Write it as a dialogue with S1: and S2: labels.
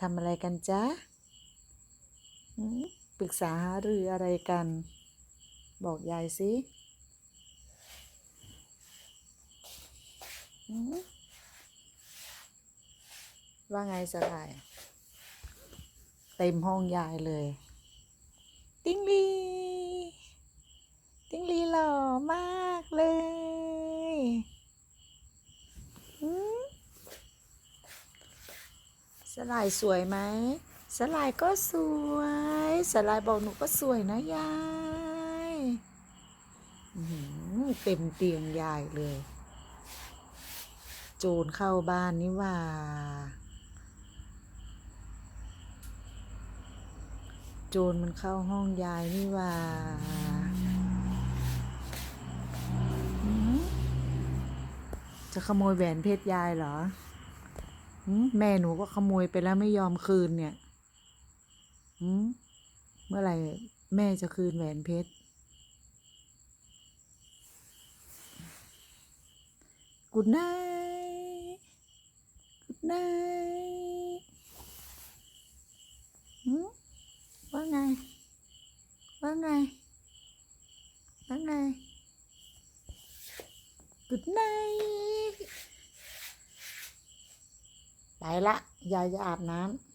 S1: ทำอะไรกันจ๊ะหืมปรึกษาหารืออะไรกัน บอกยายสิหืมว่าไงสลาย เต็มห้องยายเลย ติ้งลี ติ้งลีหล่อมากเลยหืมส ลายสวยไหมสลายก็สวยสลายบอกหนูก็สวยนะยายเต็มเตียงยายเลย โจรเข้าบ้านนี่ว่า โจรมันเข้าห้องยายนี่ว่าจะขโมยแหวนเพชรยายเหรอ แม่หนูก็ขโมยไปแล้วไม่ยอมคืนเนี่ยเมื่อไหร่แม่จะคืนแหวนเพชร Good night Good night หืมว่าไง ว่าไง ว่าไง Good night ไไปละ ยายจะอาบน้ำ